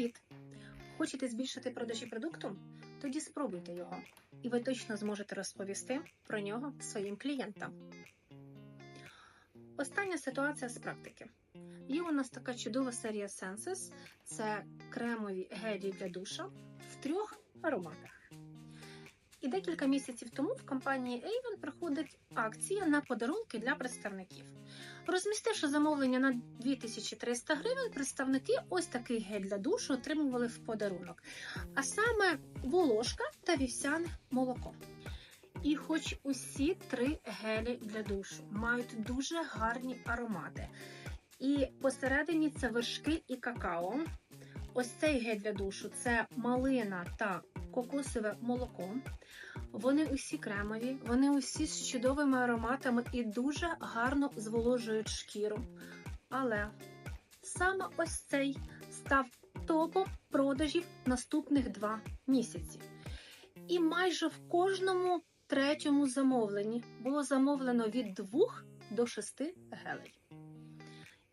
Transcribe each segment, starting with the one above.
Привіт! Хочете збільшити продажі продукту? Тоді спробуйте його, і ви точно зможете розповісти про нього своїм клієнтам. Остання ситуація з практики. Є у нас така чудова серія Senses. Це кремові гелі для душа в трьох ароматах. І декілька місяців тому в компанії Avon проходить акція на подарунки для представників. Розмістивши замовлення на 2300 гривень, представники ось такий гель для душу отримували в подарунок, а саме волошка та вівсяне молоко. І хоч усі три гелі для душу мають дуже гарні аромати. І посередині це вершки і какао. Ось цей гель для душу це малина та кокосове молоко. Вони усі кремові, вони усі з чудовими ароматами і дуже гарно зволожують шкіру. Але саме ось цей став топом продажів наступних два місяці. І майже в кожному третьому замовленні було замовлено від двох до шести гелей.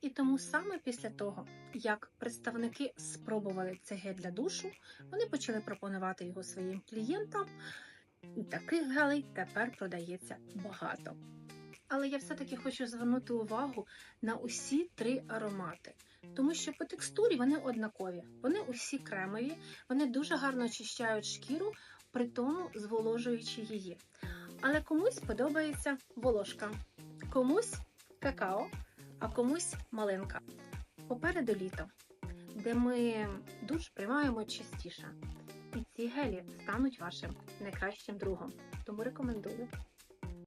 І тому саме після того, як представники спробували цей гель для душу, вони почали пропонувати його своїм клієнтам. І таких гелей тепер продається багато. Але я все-таки хочу звернути увагу на усі три аромати, тому що по текстурі вони однакові, вони усі кремові, вони дуже гарно очищають шкіру, при тому зволожуючи її. Але комусь подобається волошка, комусь какао, а комусь маленька. Попереду літо, де ми душ приймаємо частіше. І ці гелі стануть вашим найкращим другом. Тому рекомендую.